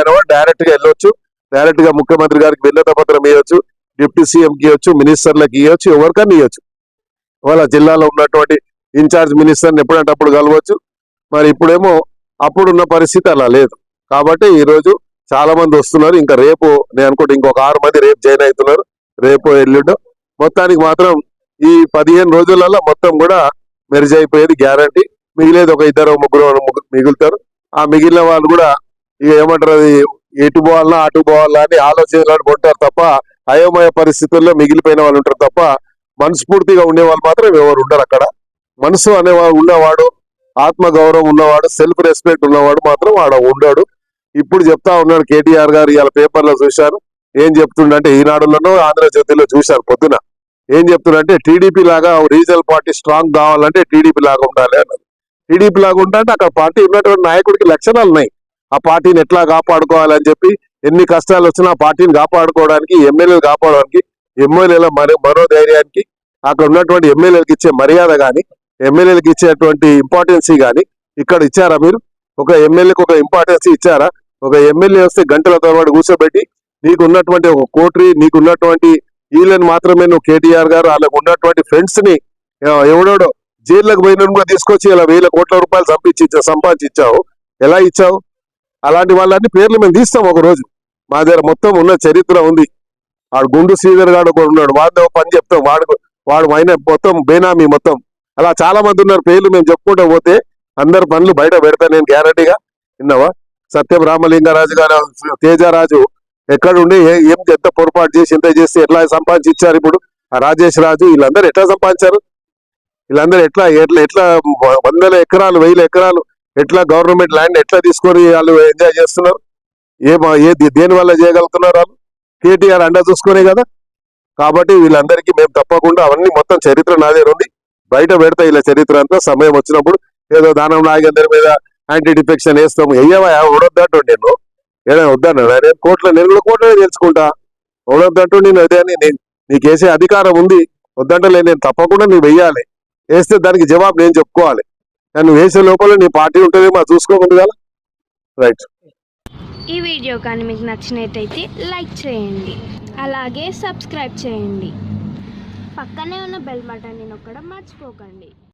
MLA డైరెక్ట్గా వెళ్ళొచ్చు. డైరెక్ట్గా ముఖ్యమంత్రి గారికి విన్నత పత్రం ఇవ్వచ్చు డిప్యూటీ సీఎం కి ఇవ్వచ్చు మినిస్టర్లకు ఇవ్వచ్చు ఎవరికన్నా ఇవ్వచ్చు వాళ్ళ జిల్లాలో ఉన్నటువంటి ఇన్ఛార్జ్ మినిస్టర్ని ఎప్పుడంటే అప్పుడు కలవచ్చు. మరి ఇప్పుడేమో అప్పుడున్న పరిస్థితి అలా లేదు. కాబట్టి ఈ రోజు చాలా మంది వస్తున్నారు. ఇంకా రేపు నేను అనుకుంటే ఇంకొక ఆరు మంది రేపు జాయిన్ అవుతున్నారు. రేపు ఎల్లుండో. మొత్తానికి మాత్రం ఈ పదిహేను రోజులలో మొత్తం కూడా మెరిజ్ అయిపోయేది గ్యారంటీ మిగిలేదు ఒక ఇద్దరు ముగ్గురు ముగ్గురు మిగులుతారు. ఆ మిగిలిన వాళ్ళు కూడా ఇక ఏమంటారు అది ఎటు పోవాలన్నా అటు పోవాలా అని ఆలోచనలు కొంటారు తప్ప అయోమయ పరిస్థితుల్లో మిగిలిపోయిన వాళ్ళు ఉంటారు తప్ప మనస్ఫూర్తిగా ఉండే వాళ్ళు మాత్రం ఎవరు ఉండరు అక్కడ. మనసు అనేవాడు ఉన్నవాడు ఆత్మ గౌరవం ఉన్నవాడు సెల్ఫ్ రెస్పెక్ట్ ఉన్నవాడు మాత్రం వాడు ఉండడు. ఇప్పుడు చెప్తా ఉన్నాడు కేటీఆర్ గారు ఇవాళ పేపర్లో చూశాను ఏం చెప్తుండంటే ఈనాడులోనూ ఆంధ్రజ్యోతిలో చూశారు పొద్దున. ఏం చెప్తుండంటే టీడీపీ లాగా రీజనల్ పార్టీ స్ట్రాంగ్ కావాలంటే టీడీపీ లాగా ఉండాలి అన్నది టీడీపీ లాగా ఉండాలంటే అక్కడ పార్టీ ఉన్నటువంటి నాయకుడికి లక్షణాలు ఉన్నాయి. ఆ పార్టీని ఎట్లా కాపాడుకోవాలని చెప్పి ఎన్ని కష్టాలు వచ్చినా పార్టీని కాపాడుకోవడానికి ఎమ్మెల్యేలు కాపాడడానికి ఎమ్మెల్యేల మరో ధైర్యానికి అక్కడ ఉన్నటువంటి ఎమ్మెల్యేలకు ఇచ్చే మర్యాద కానీ ఎమ్మెల్యేలకు ఇచ్చేటువంటి ఇంపార్టెన్సీ కానీ ఇక్కడ ఇచ్చారా మీరు? ఒక ఎమ్మెల్యేకి ఒక ఇంపార్టెన్సీ ఇచ్చారా? ఒక ఎమ్మెల్యే వస్తే గంటల తరబడి కూర్చోబెట్టి నీకు ఉన్నటువంటి ఒక కోటరీ నీకు ఉన్నటువంటి వీళ్ళని మాత్రమే నువ్వు కేటీఆర్ గారు వాళ్ళకు ఉన్నటువంటి ఫ్రెండ్స్ని ఆ, ఎవడోడో జైల్లోకి పోయిన కూడా తీసుకొచ్చి ఇలా వేల కోట్ల రూపాయలు సంపించి సంపాదించి ఇచ్చావు. ఎలా ఇచ్చావు? అలాంటి వాళ్ళని పేర్లు మేము తీస్తాం ఒక రోజు మా దగ్గర మొత్తం ఉన్న చరిత్ర ఉంది. వాడు గుండు శ్రీధర్ గాడు ఒకడు ఉన్నాడు. వాడితో పని చెప్తాం. వాడు వాడు ఆయన మొత్తం బేనామీ మొత్తం. అలా చాలా మంది ఉన్నారు. పేర్లు మేము చెప్పుకుంటూ పోతే అందరి పనులు బయట పెడతా నేను గ్యారంటీగా. విన్నావా? సత్యం రామలింగారాజు గారు తేజరాజు ఎక్కడుండి ఏం ఎంత పొరపాటు చేసి ఎంత చేసి ఎట్లా సంపాదించి ఇచ్చారు ఇప్పుడు? ఆ రాజేష్ రాజు వీళ్ళందరూ ఎట్లా సంపాదించారు? వీళ్ళందరూ ఎట్లా ఎట్లా ఎట్లా వందల ఎకరాలు వేల ఎకరాలు ఎట్లా గవర్నమెంట్ ల్యాండ్ ఎట్లా తీసుకొని వాళ్ళు ఎంజాయ్ చేస్తున్నారు? ఏ మా- ఏ దేని వల్ల చేయగలుగుతున్నారు వాళ్ళు? కేటీఆర్ అండ చూసుకునే కదా. కాబట్టి వీళ్ళందరికీ మేము తప్పకుండా అవన్నీ మొత్తం చరిత్ర నాదే ఉంది. బయట పెడతా ఇలా చరిత్ర అంతా. సమయం వచ్చినప్పుడు ఏదో దానం నాగేందర్ మీద యాంటీ డిఫెక్షన్ వేస్తాము వెయ్యవా ఉడొద్దంటు నేను ఏదైనా వద్దన్నాడు నేను కోట్ల నేను కూడా కోట్లనే తెలుసుకుంటా. ఉడొద్దంటూ నేను అదే అని నేను నీకు వేసే అధికారం ఉంది. వద్దంటలే నేను తప్పకుండా నువ్వు వెయ్యాలి. వేస్తే దానికి జవాబు నేను చెప్పుకోవాలి. నన్ను వేసే లోపల నీ పార్టీ ఉంటుంది మా చూసుకోకుండా కదా రైట్ ఈ వీడియో కానీ మీకు నచ్చినట్టయితే లైక్ చేయండి. అలాగే సబ్స్క్రైబ్ చేయండి. పక్కనే ఉన్న బెల్ బటన్ని నొక్కడం మర్చిపోకండి.